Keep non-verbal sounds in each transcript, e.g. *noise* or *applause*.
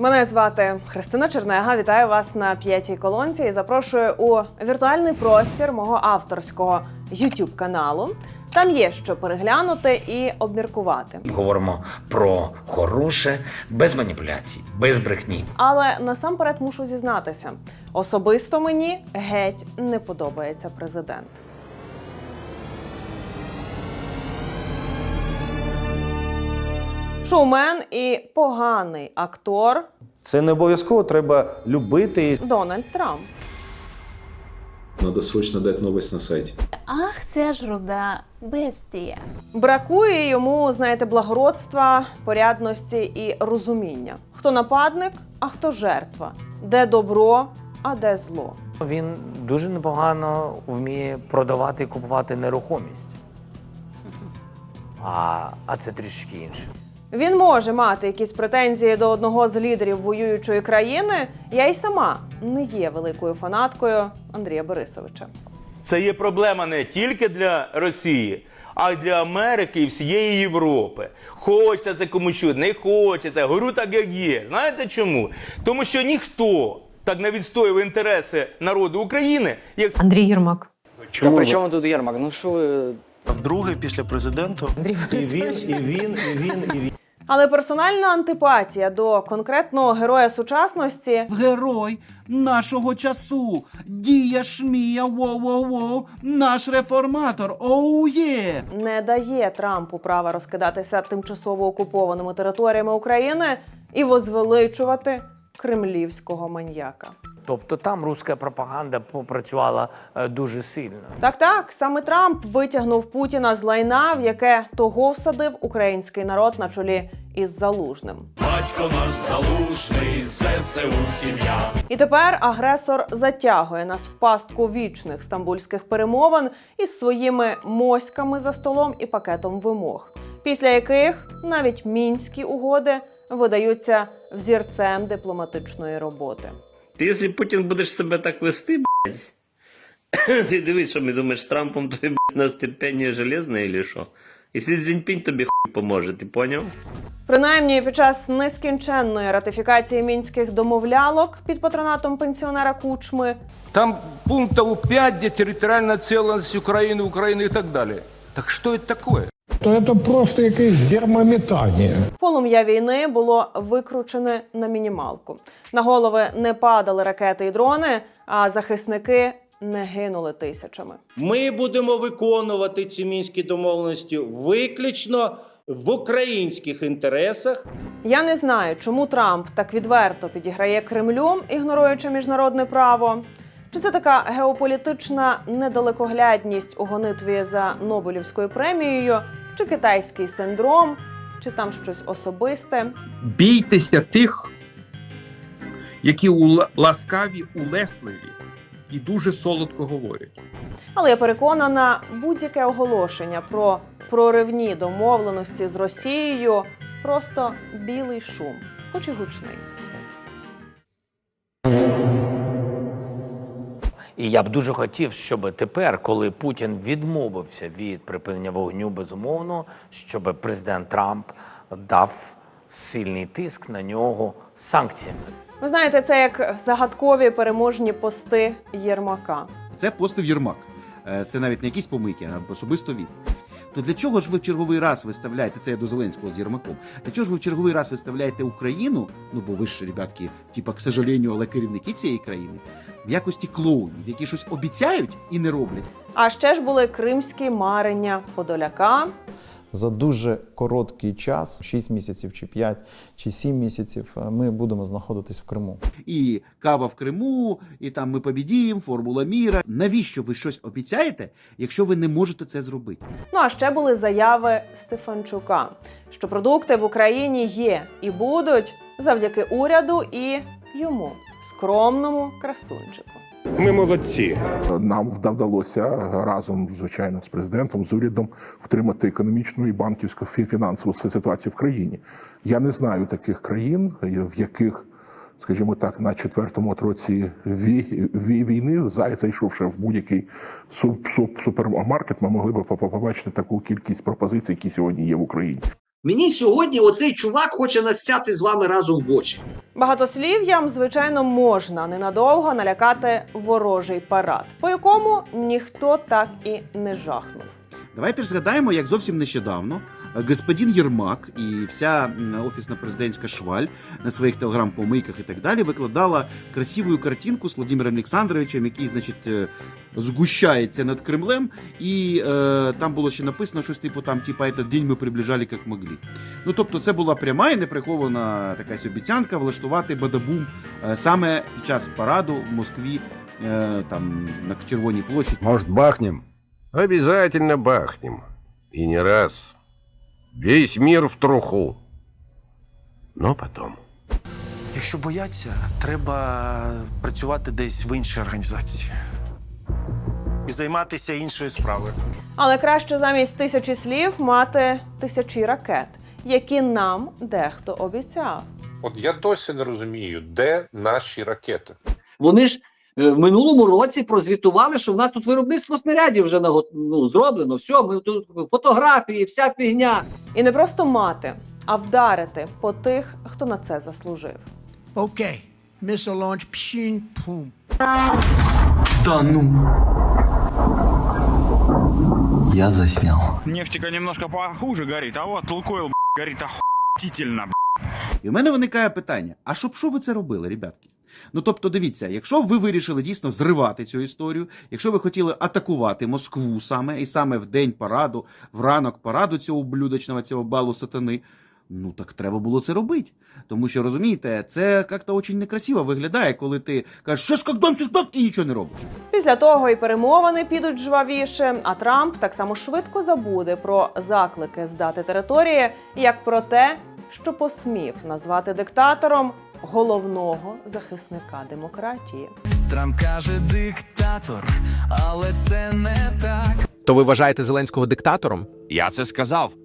Мене звати Христина Чернега. Вітаю вас на п'ятій колонці і запрошую у віртуальний простір мого авторського youtube каналу. Там є що переглянути і обміркувати. Говоримо про хороше, без маніпуляцій, без брехні. Але насамперед мушу зізнатися: особисто мені геть не подобається президент. Шоумен і поганий актор Це не обов'язково треба любити. Дональд Трамп. Надо срочно дать новость на сайте. Ах, це ж руда бестія. Бракує йому, знаєте, благородства, порядності і розуміння. Хто нападник, а хто жертва, де добро, а де зло. Він дуже непогано вміє продавати і купувати нерухомість. А, а це трішки інше. Він може мати якісь претензії до одного з лідерів воюючої країни. Я й сама не є великою фанаткою Андрія Борисовича. Це є проблема не тільки для Росії, а й для Америки і всієї Європи. Хочеться це комусь чути, не хочеться. Говорю так, як є. Знаєте чому? Тому що ніхто так не відстоював інтереси народу України, як Андрій Єрмак. Та при чому тут Єрмак? Ну що ви Другий після президента. Андрій І він, і він, і він, і він. Але персональна антипатія до конкретного героя сучасності Герой нашого часу. Дія Шмія, воу-воу-воу, наш реформатор. Оу є. не дає Трампу права розкидатися тимчасово окупованими територіями України і возвеличувати кремлівського маньяка. Тобто там руська пропаганда попрацювала е, дуже сильно. Так, так, саме Трамп витягнув Путіна з лайна, в яке того всадив український народ на чолі із залужним. Батько наш залужний, ЗСУ сім'я. І тепер агресор затягує нас в пастку вічних стамбульських перемовин із своїми моськами за столом і пакетом вимог, після яких навіть мінські угоди видаються взірцем дипломатичної роботи. Ти, якщо Путін будеш себе так вести, блядь, *coughs* ти дивись, що ми думаєш, з Трампом тобі блядь, на степені железне, или що? І Сі Цзіньпінь тобі хуй поможе, ти поняв? Принаймні, під час нескінченної ратифікації мінських домовлялок під патронатом пенсіонера Кучми Там пунктов 5, где территориальная целостность Украины, Украины и так далее. Так что это такое? То це просто якесь дермометання. полум'я війни було викручене на мінімалку. На голови не падали ракети і дрони, а захисники не гинули тисячами. Ми будемо виконувати ці мінські домовленості виключно в українських інтересах. Я не знаю, чому Трамп так відверто підіграє Кремлю, ігноруючи міжнародне право. Чи це така геополітична недалекоглядність у гонитві за Нобелівською премією, чи китайський синдром, чи там щось особисте? Бійтеся тих, які ласкаві, улесливі і дуже солодко говорять. Але я переконана, будь-яке оголошення про проривні домовленості з Росією просто білий шум, хоч і гучний. І я б дуже хотів, щоб тепер, коли Путін відмовився від припинення вогню, безумовно, щоб президент Трамп дав сильний тиск на нього санкціями. Ви знаєте, це як загадкові переможні пости Єрмака. Це постив Єрмак. Е, Це навіть не якісь помийки, а особисто він. То для чого ж ви в черговий раз виставляєте це я до Зеленського з Єрмаком? Для чого ж ви в черговий раз виставляєте Україну? Ну бо ви ж, ребятки, типа, к сожалению, але керівники цієї країни в якості клоунів, які щось обіцяють і не роблять. А ще ж були кримські марення Подоляка. За дуже короткий час, 6 місяців, чи 5, чи 7 місяців, е, ми будемо знаходитись в Криму. І кава в Криму, і там ми побідіємо, формула міра. Навіщо ви щось обіцяєте, якщо ви не можете це зробити? Ну а ще були заяви Стефанчука, що продукти в Україні є і будуть завдяки уряду і йому, скромному красунчику. Ми молодці. Нам вдалося разом, звичайно, з президентом, з урядом втримати економічну і банківську фі- фінансову ситуацію в країні. Я не знаю таких країн, в яких, скажімо так, на четвертому році ві- ві- війни, зай- зайшовши в будь-який суп- суп- супермаркет, ми могли б по- по- побачити таку кількість пропозицій, які сьогодні є в Україні. Мені сьогодні оцей чувак хоче насяти з вами разом в очі. Багатослів'ям, звичайно, можна ненадовго налякати ворожий парад, по якому ніхто так і не жахнув. Давайте ж згадаємо, як зовсім нещодавно е, господин Єрмак і вся офісна президентська шваль на своїх телеграм-помийках і так далі викладала красиву картинку з Владимиром Олександровичем, який, значить, е, згущається над Кремлем, і е, там було ще написано щось типу там, типа, «Этот день ми приближали як могли. Ну тобто, це була пряма і неприхована якась обіцянка влаштувати бадабум е, саме під час параду в Москві. е, Там на Червоній площі Может, бахнем? Обязательно бахнем. И не раз. Весь мир в труху. Но потом. Якщо бояться, треба працювати десь в іншій організації і займатися іншою справою. Але краще замість тисячі слів мати тисячі ракет, які нам дехто обіцяв. От я досі не розумію, де наші ракети. Вони ж е, в минулому році прозвітували, що в нас тут виробництво снарядів вже наго- ну, зроблено. Все, ми тут фотографії, вся фігня. І не просто мати, а вдарити по тих, хто на це заслужив. Окей. Missile launch, пшін, пум. Та ну. Я засняв. Нефтика немножко похуже горит, а вот Лукойл горит охуительно. І в мене виникає питання: а щоб що ви це робили, ребятки? Ну тобто, дивіться, якщо ви вирішили дійсно зривати цю історію, якщо ви хотіли атакувати Москву саме і саме в день параду, в ранок параду цього ублюдочного, цього балу сатани. Ну так треба було це робити. Тому що розумієте, це як-то дуже некрасиво виглядає, коли ти кажеш, як дом, щось дом, і нічого не робиш. Після того і перемовини підуть жвавіше, а Трамп так само швидко забуде про заклики здати території, як про те, що посмів назвати диктатором головного захисника демократії. Трамп каже диктатор, але це не так. То ви вважаєте Зеленського диктатором? Я це сказав.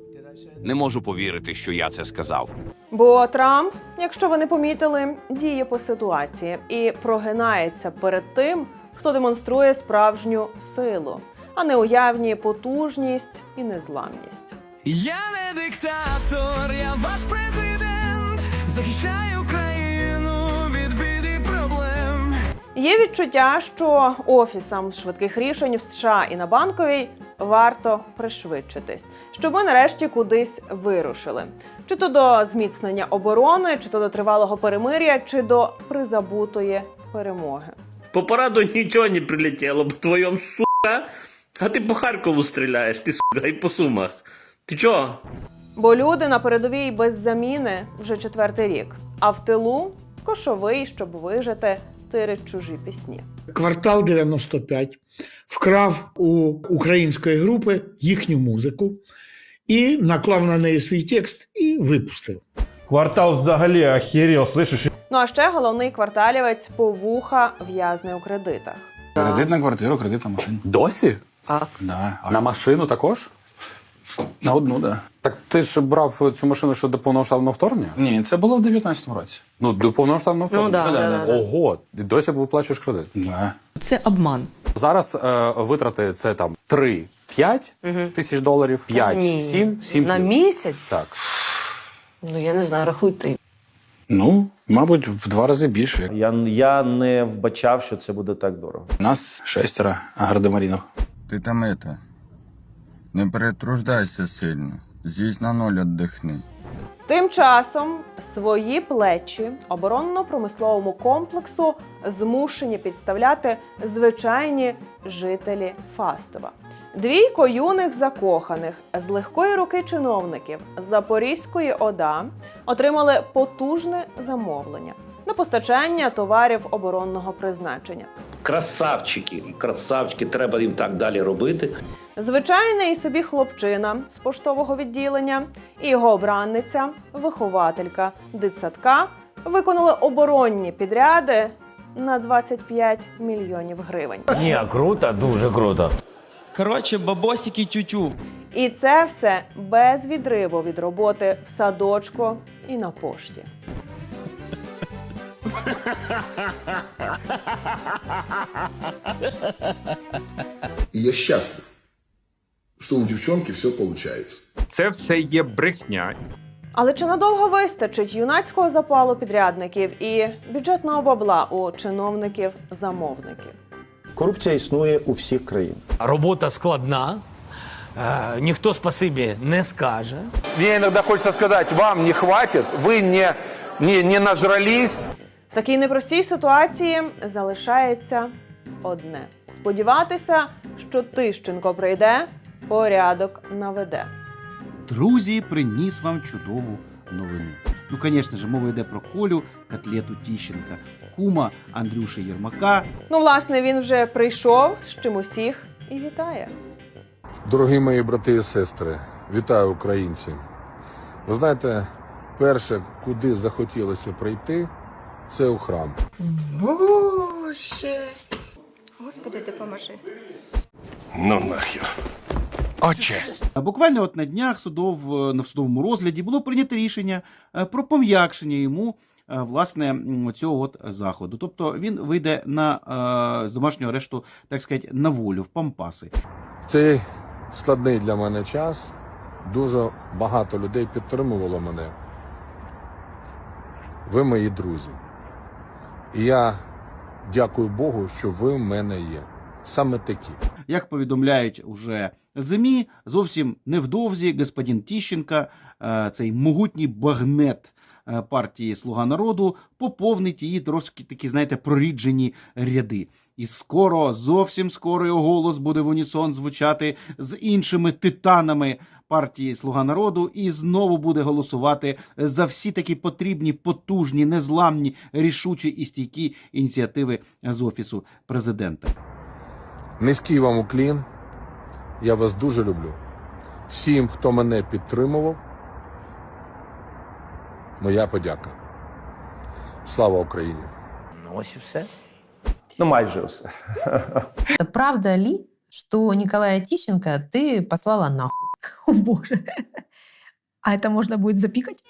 Не можу повірити, що я це сказав. Бо Трамп, якщо ви не помітили, діє по ситуації і прогинається перед тим, хто демонструє справжню силу, а не уявні потужність і незламність. Я не диктатор, я ваш президент. Захищаю країну від бід і проблем. Є відчуття, що офісам швидких рішень в США і на банковій варто пришвидшитись, щоб ми нарешті кудись вирушили. Чи то до зміцнення оборони, чи то до тривалого перемир'я, чи до призабутої перемоги. По параду нічого не прилетіло, по твоєму сука. А ти по Харкову стріляєш, ти сука, і по сумах. Ти чого? Бо люди на передовій без заміни вже четвертий рік, а в тилу кошовий, щоб вижити, тирить чужі пісні. Квартал 95 вкрав у української групи їхню музику і наклав на неї свій текст і випустив. Квартал взагалі охерел, слышиш? Ну а ще головний кварталівець по вуха в'язне у кредитах. Кредит на квартиру, кредит на машину. Досі? Так. Да. На машину також? На одну, да. Так ти ж брав цю машину ще до повномасштабного вторгнення? Ні, це було в 19-му році. Ну, до повномасштабного вторгнення. да, да, да. Ого, і досі виплачуєш кредит. Да. Це обман. Зараз е, витрати це там 3-5 тисяч доларів, 5, 7, 7 На плюс. місяць? Так. Ну я не знаю, рахуйте. Ну, мабуть, в два рази більше. Я, я не вбачав, що це буде так дорого. У Нас шестеро гардемарінов. Ти там это, не перетруждайся сильно. Здесь на ноль отдихни. Тим часом свої плечі оборонно-промисловому комплексу змушені підставляти звичайні жителі Фастова. Двійко юних закоханих з легкої руки чиновників Запорізької ОДА отримали потужне замовлення постачання товарів оборонного призначення. Красавчики, красавчики, треба їм так далі робити. Звичайний собі хлопчина з поштового відділення і його обранниця, вихователька дитсадка, виконали оборонні підряди на 25 мільйонів гривень. Ні, круто, дуже круто. Коротше, бабосики тютю. І це все без відриву від роботи в садочку і на пошті. И я счастлив, что у девчонки все получается. Це все є брехня. Але чи надовго вистачить юнацького запалу підрядників і бюджетного бабла у чиновників-замовників? Корупція існує у всіх країнах. Робота складна, е, ніхто спасибі не скаже. Мне иногда хочется сказать, вам не хватит, вы не, не, не нажрались. В такій непростій ситуації залишається одне: сподіватися, що Тищенко прийде, порядок наведе. Друзі, приніс вам чудову новину. Ну, звісно ж, мова йде про Колю, котлету Тіщенка, кума Андрюші Єрмака. Ну, власне, він вже прийшов, з чим усіх і вітає. Дорогі мої брати і сестри, вітаю українці. Ви знаєте, перше, куди захотілося прийти, це у храм. Боже. Господи, допоможи. Ну нахер. Отче. Буквально от на днях судов е, на судовому розгляді було прийнято рішення е, про пом'якшення йому е, власне цього от заходу. Тобто він вийде на е, з домашнього арешту, так сказати, на волю в пампаси. Цей складний для мене час. Дуже багато людей підтримувало мене. Ви мої друзі. Я дякую Богу, що ви в мене є. Саме такі. Як повідомляють уже ЗМІ, зовсім невдовзі господин Тіщенка, е, цей могутній багнет партії Слуга народу, поповнить її трошки такі, знаєте, проріджені ряди. І скоро, зовсім скоро його голос буде в унісон звучати з іншими титанами партії Слуга народу, і знову буде голосувати за всі такі потрібні, потужні, незламні, рішучі і стійкі ініціативи з офісу президента. Низький вам уклін. Я вас дуже люблю. Всім, хто мене підтримував, моя подяка. Слава Україні! Ну ось і все. Ну, майже все. *laughs* Это правда ли, что Николая Тищенко ты послала нахуй? О боже. А это можно будет запикать?